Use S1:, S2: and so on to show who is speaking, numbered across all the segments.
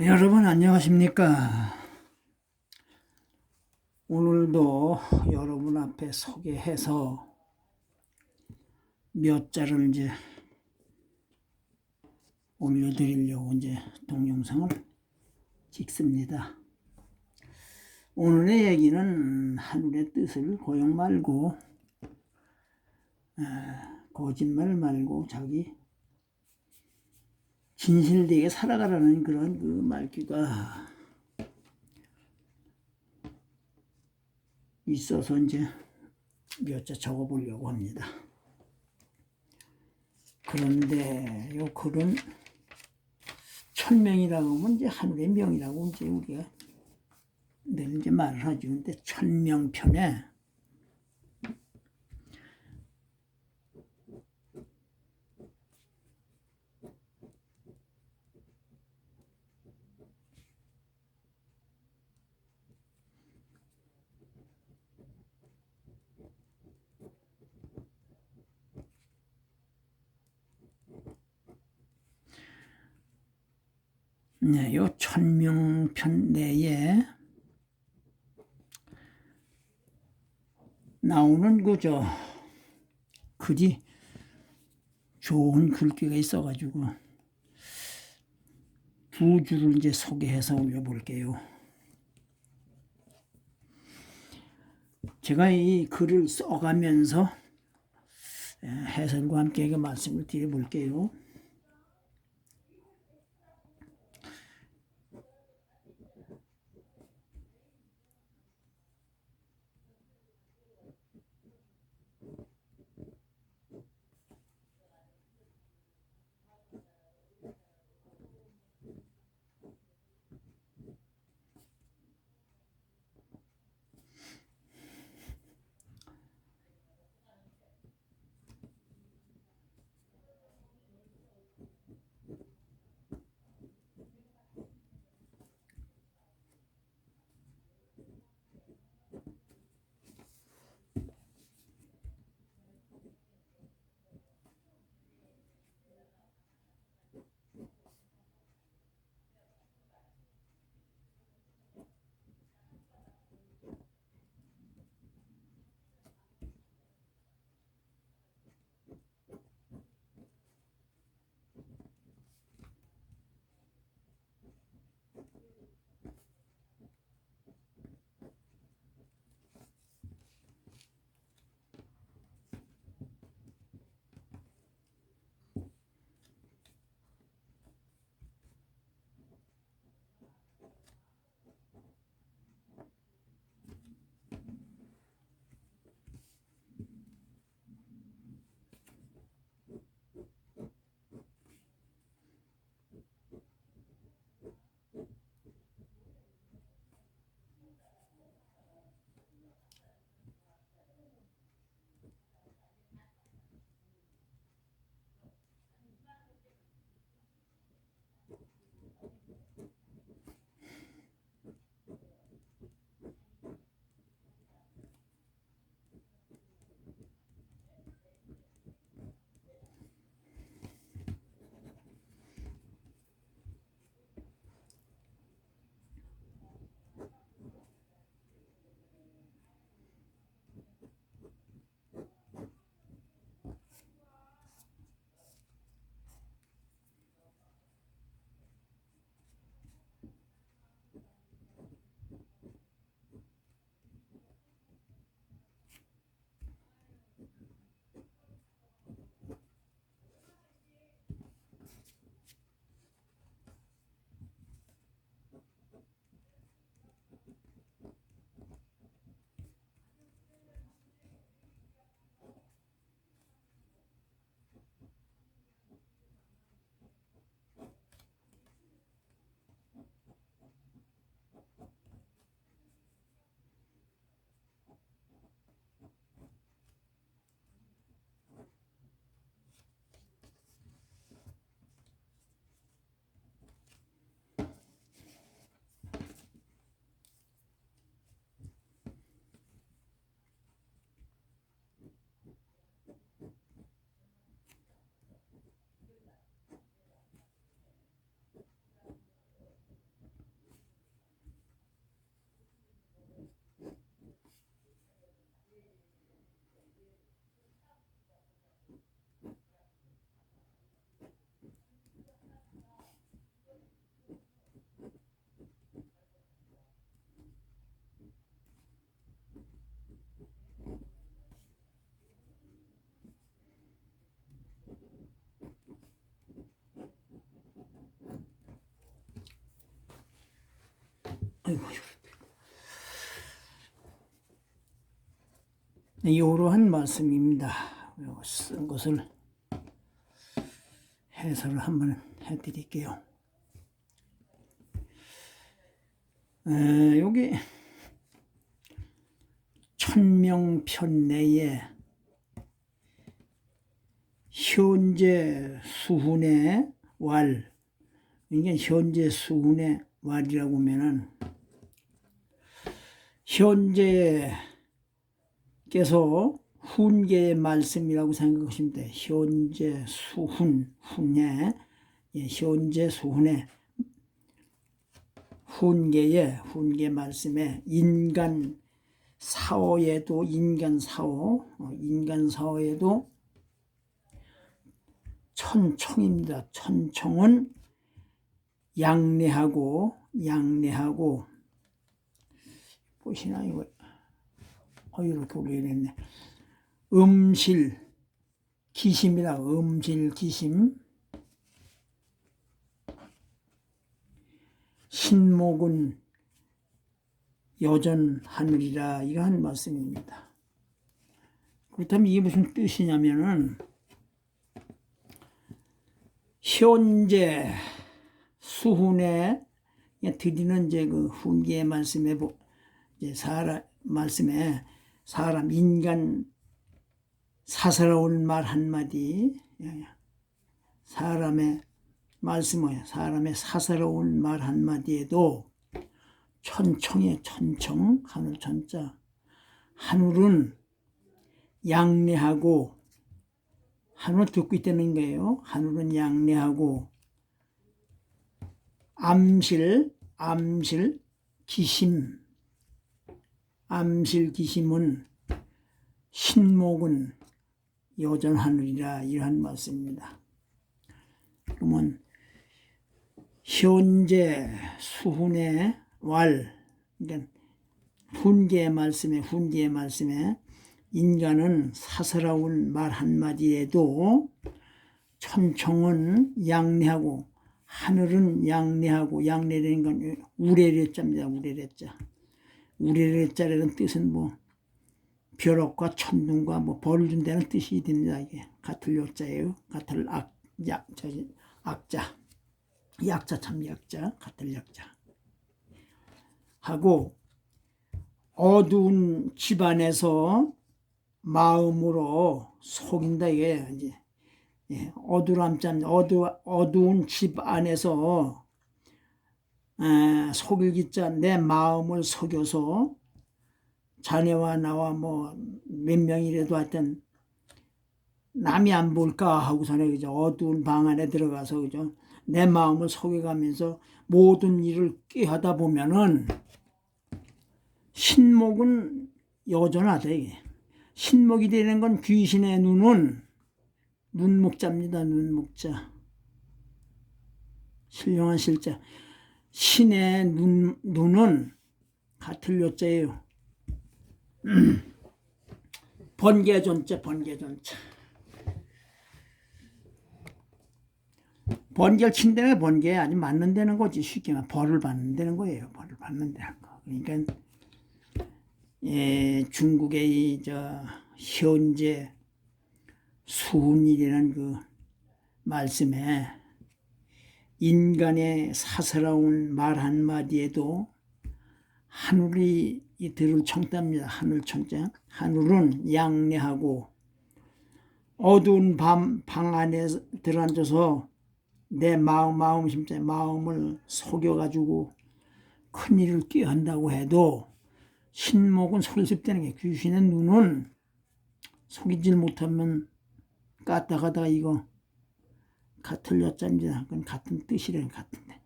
S1: 여러분 안녕하십니까? 오늘도 여러분 앞에 소개해서 몇 자를 이제 올려드리려고 이제 동영상을 찍습니다. 오늘의 얘기는 하늘의 뜻을 고용 말고 아, 거짓말 말고 자기 진실되게 살아가라는 그런 그 말귀가 있어서 이제 몇 자 적어보려고 합니다. 그런데 요 글은 천명이라고 하면 이제 하늘의 명이라고 이제 우리가 늘 이제 말을 하죠. 근데 천명편에 네, 요 천명편 내에 나오는 그저 글이 좋은 글귀가 있어가지고 두 줄을 이제 소개해서 올려볼게요. 제가 이 글을 써가면서 해설과 함께 그 말씀을 드려볼게요. 아이고, 이러한 말씀입니다. 요쓴 것을 해설을 한번 해드릴게요. 에, 여기 천명편 내에 현재 수훈의 왈, 이게 현재 수훈의 왈이라고 하면은 현재께서 훈계의 말씀이라고 생각하시면 돼. 현재 수훈, 훈의 예, 현재 수훈의 훈계의 훈계 말씀에 인간 사오에도 인간 사오, 어, 인간 사오에도 천청입니다. 천청은 양례하고 양례하고 보시나 이거 어 이렇게 올려야겠네. 음실 기심이라 음실 기심 신목은 여전하느리라 이러한 말씀입니다. 그렇다면 이게 무슨 뜻이냐면은 현재 수훈에 드리는 이제 그 훈계의 말씀에 사람 말씀에 사람 인간 사사로운 말 한마디 예, 사람의 말씀을 사람의 사사로운 말 한마디에도 천청의 천청 하늘 천자 하늘은 양례하고 하늘 듣고 있다는 거예요. 하늘은 양례하고 암실 암실 기심 암실 기심은 신목은 여전하느리라 이러한 말씀입니다. 그러면 현재 수훈의 왈 그러니까 훈계의 말씀에 훈계의 말씀에 인간은 사사로운 말 한마디에도 천청은 양례하고 하늘은 양례하고 양례라는 건 우레레자입니다. 우레레자. 우레레자라는 뜻은 뭐 벼락과 천둥과 뭐 벌을 준다는 뜻이 됩니다. 이게 같을 요자예요. 같을 악, 약, 저기 악자. 약자 참 약자. 같을 약자. 하고 어두운 집안에서 마음으로 속인다 이게 이제 예, 어두람짠 어두 어두운 집 안에서 에, 속일 기자 내 마음을 속여서 자네와 나와 뭐 몇 명이라도 하여튼 남이 안 볼까 하고서는 그죠? 어두운 방 안에 들어가서 그죠? 내 마음을 속여가면서 모든 일을 꾀하다 보면은 신목은 여전하다 이게. 신목이 되는 건 귀신의 눈은 눈목자입니다 눈목자. 신령한 실자 신의 눈, 눈은 같을 요자예요. 번개존자 번개존자 번개를 친다는 게 번개 아니 맞는다는 거지 쉽게 말하면 벌을 받는다는 거예요 벌을 받는다는 거. 그러니까 예, 중국의 이 저 현재 수훈이라는 그 말씀에 인간의 사사로운 말 한마디에도 하늘이 이 들을 청자입니다. 하늘 청자. 하늘은 양례하고 어두운 밤 방 안에 들어앉아서 내 마음 마음 심자 마음을 속여 가지고 큰 일을 꾀한다고 해도 신목은 솔습되는 게 귀신의 눈은 속이질 못하면 까다 가다가 이거 여자입니다. 그건 같은 뜻이라는 같은데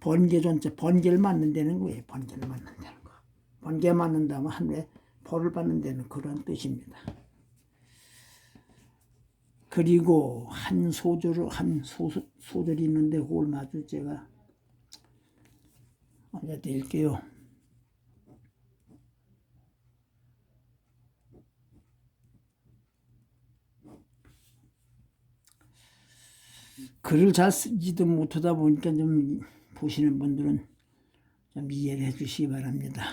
S1: 번개 전체 번개를 맞는다는 거예요. 번개를 맞는 다는 거. 번개 맞는 다면 하늘에 벌을 받는다는 그런 뜻입니다. 그리고 한 소절 한 소, 소절이 있는데 그걸 마주 제가 알려드릴게요. 글을 잘 쓰지도 못하다 보니까 좀 보시는 분들은 좀 이해를 해 주시기 바랍니다.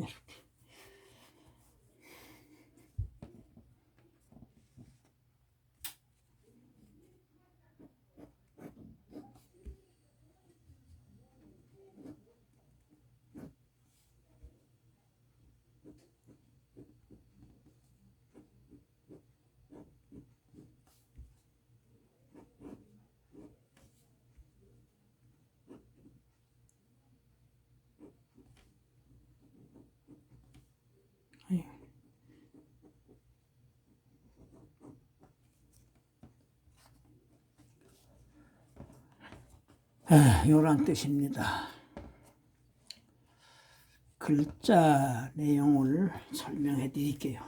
S1: 이 요란 뜻입니다. 글자 내용을 설명해 드릴게요.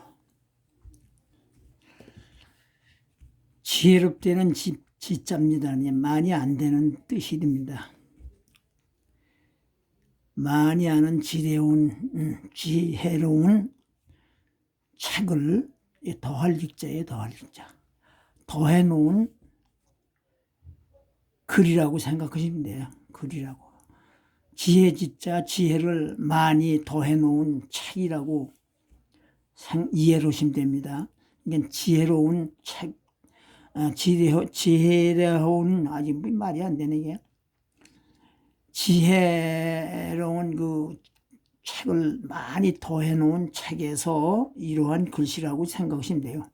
S1: 지혜롭다는 지, 지자입니다. 많이 안 되는 뜻입니다. 많이 하는 지혜로운, 음, 지혜로운 책을 이 더할 직자에 더할 직자. 더해 놓은 글이라고 생각하시면 돼요. 글이라고. 지혜 지자 지혜를 많이 더해 놓은 책이라고 생, 이해를 하시면 됩니다. 그러니까 지혜로운 책, 아, 지혜로, 지혜로운, 아직 뭐 말이 안 되네, 이게. 지혜로운 그 책을 많이 더해 놓은 책에서 이러한 글씨라고 생각하시면 돼요.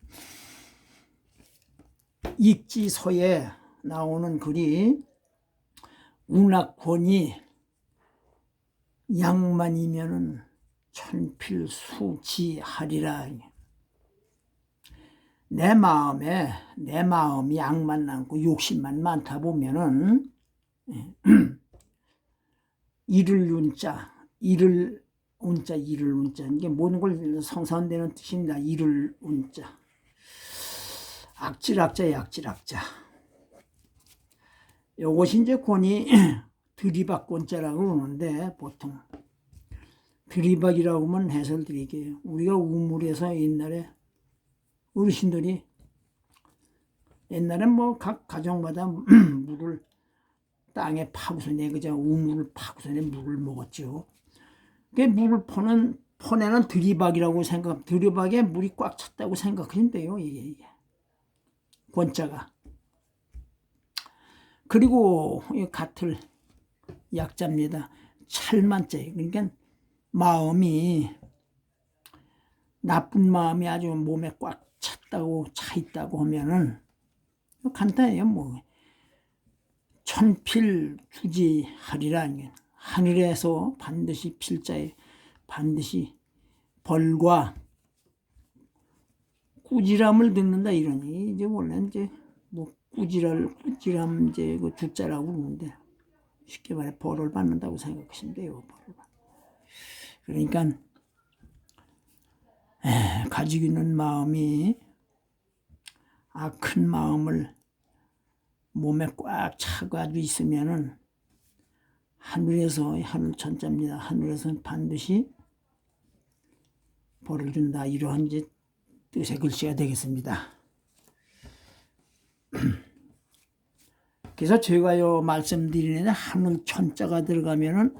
S1: 익지서에 나오는 글이 운학권이 양만이면은 천필수지하리라. 내 마음에 내 마음이 양만 남고 욕심만 많다 보면은 이를 윤자 이를 운자 이를 운자 이게 모든 걸 성사한다는 뜻입니다. 이를 운자 악질악자 약질악자 요것이 이제 권이 드리박권자라고 그러는데 보통 드리박이라고 하면 해설 드릴게요. 우리가 우물에서 옛날에 어르신들이 옛날에 뭐각 가정마다 물을 땅에 파고서 내 그저 우물을 파고서 내 물을 먹었죠. 그 물을 퍼는 퍼내는 드리박이라고 생각, 드리박에 물이 꽉 찼다고 생각하신대요 이게, 이게. 권자가. 그리고 가틀 약자입니다. 찰만자 그러니까 마음이 나쁜 마음이 아주 몸에 꽉 찼다고 차 있다고 하면은 간단해요. 뭐 천필 주지하리라 하늘에서 반드시 필자에 반드시 벌과 꾸지람을 듣는다 이러니 이제 원래 이제 뭐 꾸지랄 꾸지람 이제 그 주자라고 그러는데 쉽게 말해 벌을 받는다고 생각하시면 돼요. 벌을 받. 그러니까 에, 가지고 있는 마음이 악한 마음을 몸에 꽉 차가지고 있으면은 하늘에서 하늘 천자입니다. 하늘에서는 반드시 벌을 준다. 이러한 뜻의 글씨가 되겠습니다. 그래서 제가요 말씀드리는 하늘 천자가 들어가면은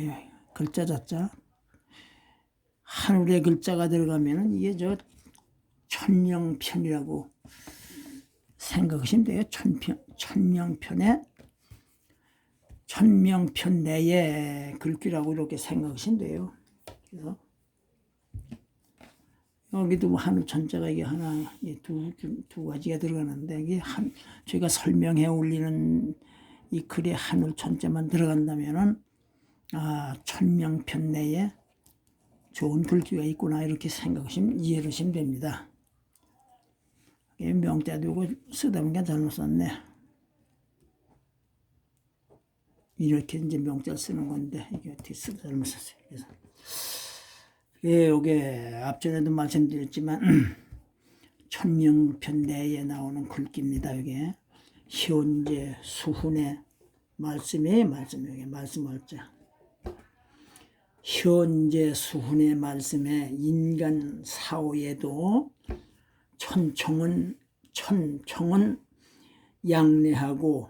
S1: 예, 글자 자자 하늘의 글자가 들어가면은 이게 저 천명편이라고 생각하시면 돼요. 천편, 천명편에 천명편 내에 글귀라고 이렇게 생각하시면 돼요. 그래서 여기도 뭐 하늘 천자가 이게 하나, 두, 두, 두 가지가 들어가는데 이게 한, 저희가 설명해 올리는 이 글에 하늘 천자만 들어간다면은 아, 천명편 내에 좋은 글귀가 있구나 이렇게 생각하시면 이해하시면 됩니다. 이게 명자 두고 쓰다 보니까 잘못 썼네. 이렇게 이제 명자를 쓰는 건데 이게 어떻게 쓰다 잘못 썼어요. 그래서 예, 요게 앞전에도 말씀드렸지만 천명편 내에 나오는 글귀입니다. 이게 현재 수훈의 말씀에 말씀 여기 말씀할 자. 현재 수훈의 말씀에 인간 사후에도 천청은 천청은 양례하고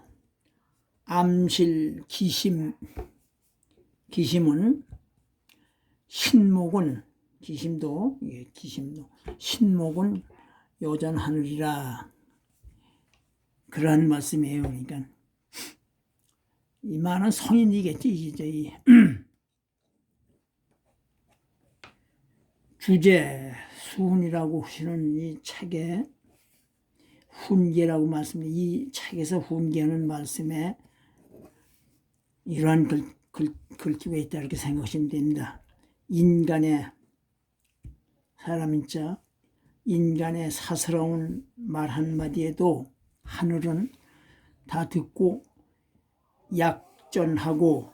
S1: 암실 기심 기심은 신목은 기심도 예, 기심도 신목은 여전하느리라 그러한 말씀이에요. 그러니까 이 말은 성인이겠지 이제 이 주제 수훈이라고 하시는 이 책에 훈계라고 말씀 이 책에서 훈계하는 말씀에 이러한 글, 글, 글귀가 있다 이렇게 생각하시면 됩니다. 인간의 사람인자 인간의 사스러운 말 한마디에도 하늘은 다 듣고 약전하고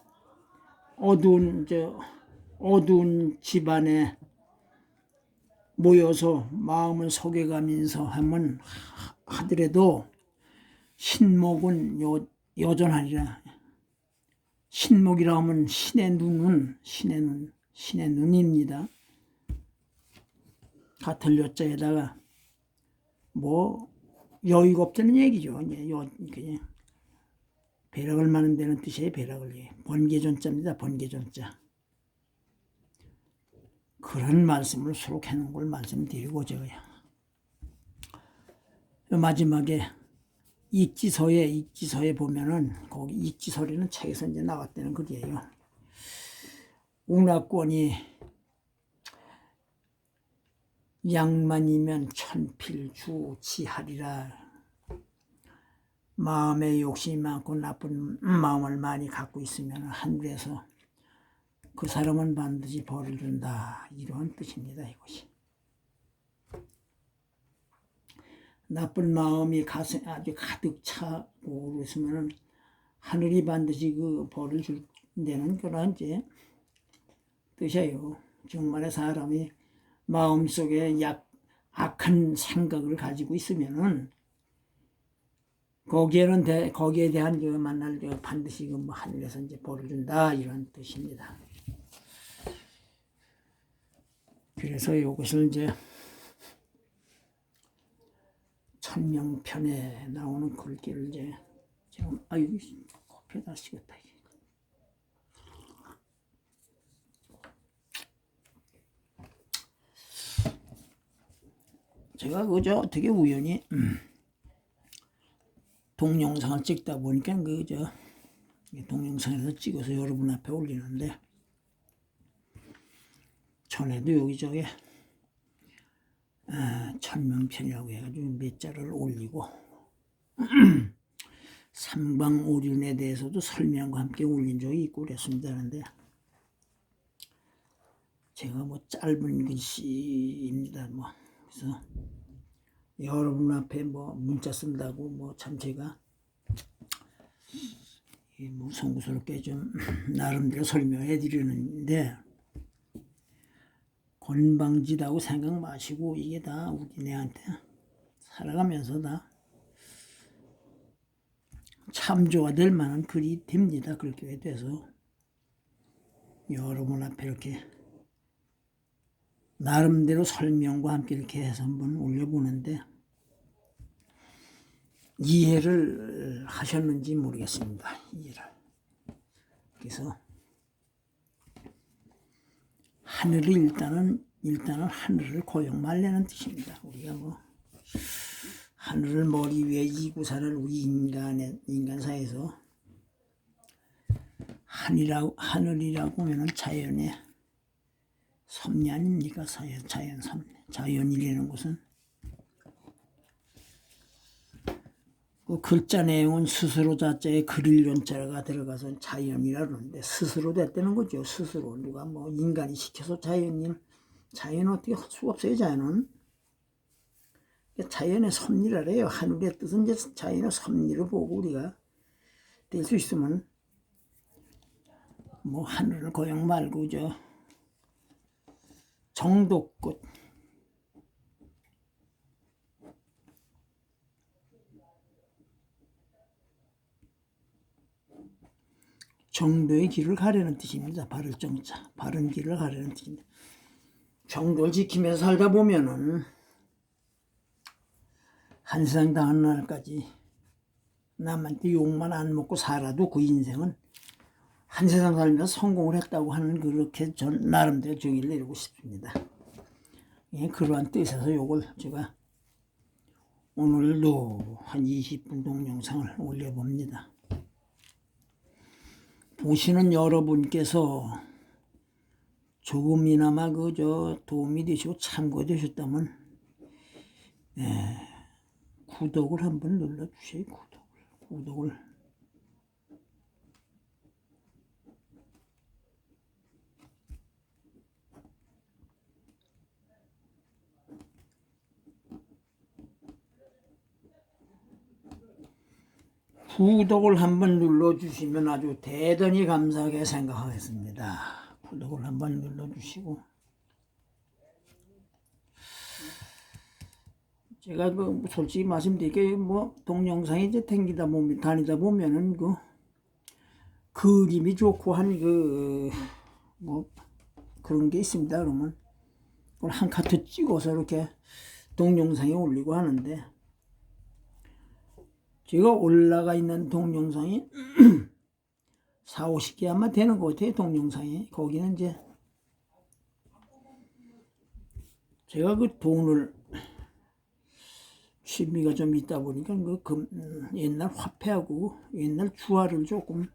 S1: 어두운 저 어두운 집안에 모여서 마음을 속여가면서 하면 하더라도 신목은 여, 여전하리라. 신목이라 하면 신의 눈은 신의 눈, 신의 눈입니다. 같은 여자에다가 뭐 여유가 없다는 얘기죠. 이제 여 그냥 배락을 많은 데는 뜻이에요. 배락을 예. 번개존자입니다. 번개존자. 그런 말씀을 수록해 놓은 걸 말씀드리고 제가요. 마지막에 익지서에 익지서에 보면은 거기 익지서리는 책에서 이제 나왔다는 글이에요. 운하권이 양만이면 천필주 지하리라. 마음에 욕심이 많고 나쁜 마음을 많이 갖고 있으면 하늘에서 그 사람은 반드시 벌을 준다. 이러한 뜻입니다. 이것이. 나쁜 마음이 가슴 아주 가득 차고 그러시면은 하늘이 반드시 그 벌을 줄 데는 그런 이제 뜻이에요. 정말의 사람이 마음속에 약 악한 생각을 가지고 있으면은 거기에는 대, 거기에 대한 그 만날 그 반드시 그뭐 하늘에서 이제 벌을 준다 이런 뜻입니다. 그래서 이것을 이제 천명편에 나오는 글귀를 이제 지금 아유 코피다 시겠다 제가 그저 어떻게 우연히 음, 동영상을 찍다 보니까 그저 동영상에서 찍어서 여러분 앞에 올리는데 전에도 여기 저기 아, 천명편이라고 해가지고 몇 자를 올리고 삼광오륜에 대해서도 설명과 함께 올린 적이 있고 그랬습니다. 그런데 제가 뭐 짧은 글씨입니다. 뭐 그래서 여러분 앞에 뭐 문자 쓴다고 뭐 참 제가 뭐 송구스럽게 좀 나름대로 설명해 드리는데 건방지다고 생각 마시고 이게 다 우리네한테 살아가면서 다 참조가 될 만한 글이 됩니다. 그렇게 돼서 여러분 앞에 이렇게 나름대로 설명과 함께 이렇게 해서 한번 올려보는데 이해를 하셨는지 모르겠습니다. 이해를. 그래서 하늘이 일단은 일단은 하늘을 고용 말려는 뜻입니다. 우리가 뭐 하늘을 머리 위에 이고 사는 우리 인간의 인간사에서 하늘이라고 하늘이라고 하면은 자연의 섭리 아닙니까? 자연 자연 섭리 자연이라는 것은 그 글자 내용은 스스로 자자에 글일 연자가 들어가서 자연이라 그러는데 스스로 됐다는 거죠. 스스로 누가 뭐 인간이 시켜서 자연인 자연 어떻게 할 수가 없어요. 자연은 자연의 섭리라래요. 하늘의 뜻은 이제 자연의 섭리를 보고 우리가 될 수 있으면 뭐 하늘을 고용 말고 저 정독꽃 정도의 길을 가려는 뜻입니다. 바를 정자, 바른 길을 가려는 뜻입니다. 정도를 지키면서 살다 보면은 한 세상 다한 날까지 남한테 욕만 안 먹고 살아도 그 인생은 한 세상 살면서 성공을 했다고 하는 그렇게 전 나름대로 정의를 내리고 싶습니다. 예, 그러한 뜻에서 요걸 제가 오늘도 한 20분 동영상을 올려봅니다. 보시는 여러분께서 조금이나마 그저 도움이 되시고 참고되셨다면 예, 구독을 한번 눌러주세요. 구독을 구독을 구독을 한번 눌러주시면 아주 대단히 감사하게 생각하겠습니다. 구독을 한번 눌러주시고 제가 그 솔직히 말씀드릴게요. 뭐 동영상이 이제 탱기다 보면 다니다 보면은 그 그림이 좋고 한 그 뭐 그런 게 있습니다. 그러면 한 카트 찍어서 이렇게 동영상에 올리고 하는데 제가 올라가 있는 동영상이 4, 50개 아마 되는 것 같아요. 동영상이. 거기는 이제 제가 그 돈을 취미가 좀 있다 보니까 그 금, 옛날 화폐하고 옛날 주화를 조금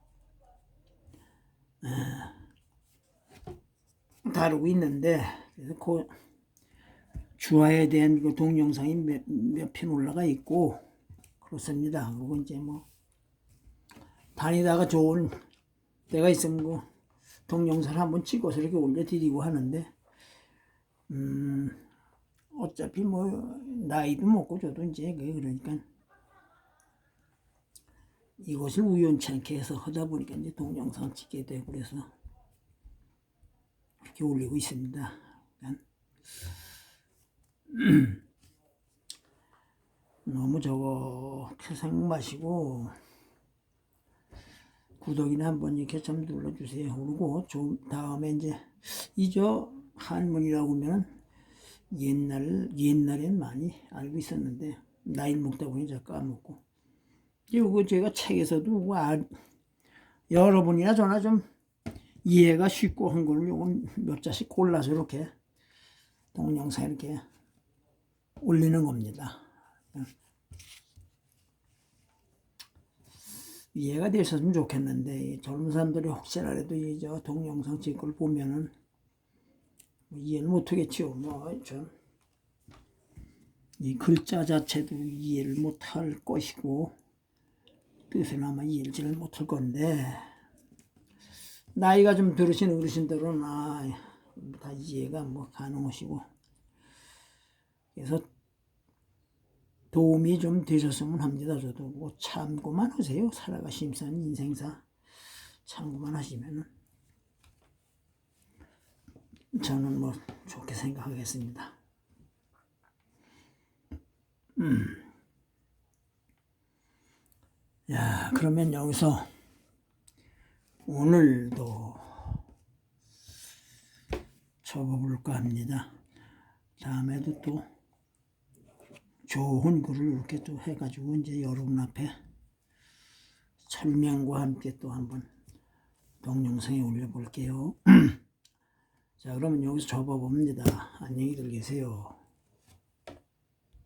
S1: 다루고 있는데 그래서 그 주화에 대한 그 동영상이 몇, 몇편 올라가 있고 그렇습니다. 그리고 이제 뭐 다니다가 좋은 때가 있으면 그 동영상 한번 찍어서 이렇게 올려드리고 하는데 음 어차피 뭐 나이도 먹고 저도 이제 그러니까 이것을 우연치 않게 해서 하다 보니까 이제 동영상 찍게 되고 그래서 이렇게 올리고 있습니다. 그러니까 너무 저거 생각 마시고 구독이나 한번 이렇게 좀 눌러주세요. 그리고 좀 다음에 이제 이저 한문이라고 하면 옛날 옛날엔 많이 알고 있었는데 나이 먹다 보니 자 까먹고 이거 제가 책에서도 아, 여러분이나 저나 좀 이해가 쉽고 한 걸 요건 몇 자씩 골라서 이렇게 동영상 이렇게 올리는 겁니다. 이해가 되셨으면 좋겠는데 젊은 사람들이 혹시라도 이저 동영상 찍을 보면은 뭐 이해를 못하겠지요. 뭐좀이 글자 자체도 이해를 못할 것이고 뜻은 아마 이해를 잘 못할 건데 나이가 좀 들으신 어르신들은 아 다 이해가 뭐 가능하시고 그래서 도움이 좀 되셨으면 합니다. 저도 뭐 참고만 하세요. 살아가시면서 인생사 참고만 하시면은 저는 뭐 좋게 생각하겠습니다. 음. 야, 그러면 여기서 오늘도 접어볼까 합니다. 다음에도 또 좋은 글을 이렇게 또 해가지고 이제 여러분 앞에 설명과 함께 또 한번 동영상에 올려볼게요. 자, 그러면 여기서 접어봅니다. 안녕히 들 계세요.